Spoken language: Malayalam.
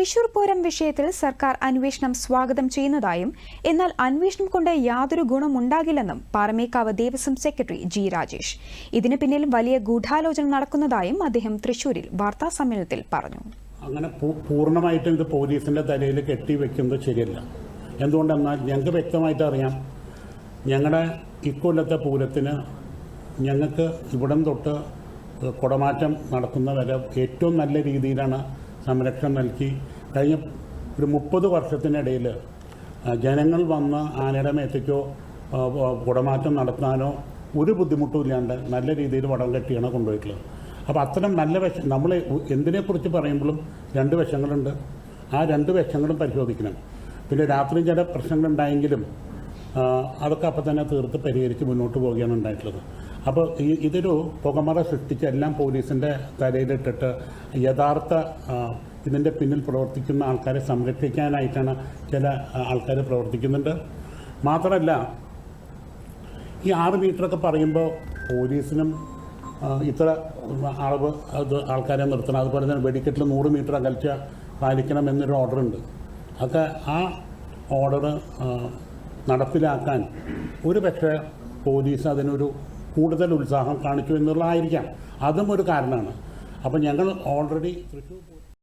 തൃശൂർ പൂരം വിഷയത്തിൽ സർക്കാർ അന്വേഷണം സ്വാഗതം ചെയ്യുന്നതായും എന്നാൽ അന്വേഷണം കൊണ്ട് യാതൊരു ഗുണമുണ്ടാകില്ലെന്നും പാറമേക്കാവ് ദേവസ്വം സെക്രട്ടറി ജി രാജേഷ്. ഇതിനു പിന്നിൽ വലിയ ഗൂഢാലോചന നടക്കുന്നതായും അദ്ദേഹം തൃശൂരിൽ വാർത്താ സമ്മേളനത്തിൽ പറഞ്ഞു. അങ്ങനെ പൂർണമായിട്ടും ഇത് പോലീസിന്റെ തലയിൽ കെട്ടിവെക്കുന്നത് ശരിയല്ല. എന്തുകൊണ്ടെന്നാൽ ഞങ്ങൾക്ക് വ്യക്തമായിട്ട് അറിയാം ഞങ്ങളുടെ ഇക്കൊല്ലത്തെ പൂരത്തിന് ഞങ്ങൾക്ക് ഇവിടം തൊട്ട് കുടമാറ്റം നടക്കുന്ന വരെ ഏറ്റവും നല്ല രീതിയിലാണ് സംരക്ഷണം നൽകി. കഴിഞ്ഞ ഒരു മുപ്പത് വർഷത്തിനിടയിൽ ജനങ്ങൾ വന്ന് ആനയുടെ മേത്തേക്കോ കുടമാറ്റം നടത്താനോ ഒരു ബുദ്ധിമുട്ടും ഇല്ലാണ്ട് നല്ല രീതിയിൽ വടം കെട്ടിയാണ് കൊണ്ടുപോയിട്ടുള്ളത്. അപ്പോൾ അത്തരം നല്ല വശം നമ്മൾ എന്തിനെക്കുറിച്ച് പറയുമ്പോഴും രണ്ട് വശങ്ങളുണ്ട്. ആ രണ്ട് വശങ്ങളും പരിശോധിക്കണം. പിന്നെ രാത്രി ചില പ്രശ്നങ്ങളുണ്ടായെങ്കിലും അതൊക്കെ അപ്പം തന്നെ തീർത്ത് പരിഹരിച്ച് മുന്നോട്ട് പോവുകയാണ് ഉണ്ടായിട്ടുള്ളത്. അപ്പോൾ ഈ ഇതൊരു പുകമറ സൃഷ്ടിച്ച് എല്ലാം പോലീസിന്റെ തലയിലിട്ടിട്ട് യഥാർത്ഥ ഇതിന്റെ പിന്നിൽ പ്രവർത്തിക്കുന്ന ആൾക്കാരെ സംരക്ഷിക്കാനായിട്ടാണ് ചില ആൾക്കാർ പ്രവർത്തിക്കുന്നുണ്ട്. മാത്രമല്ല ഈ ആറ് മീറ്ററൊക്കെ പറയുമ്പോൾ പോലീസിനും ഇത്ര അളവ് അത് ആൾക്കാരെ നിർത്തണം. അതുപോലെ തന്നെ വെടിക്കെട്ടിൽ നൂറ് മീറ്റർ അകൽച്ച പാലിക്കണം എന്നൊരു ഓർഡർ ഉണ്ട് അതൊക്കെ ആ ഓർഡർ നടപ്പിലാക്കാൻ ഒരു പക്ഷേ പോലീസ് അതിനൊരു കൂടുതൽ ഉത്സാഹം കാണിച്ചു എന്നുള്ളതായിരിക്കാം. അതും ഒരു കാരണമാണ്. അപ്പോൾ ഞങ്ങൾ ഓൾറെഡി തൃശ്ശൂർ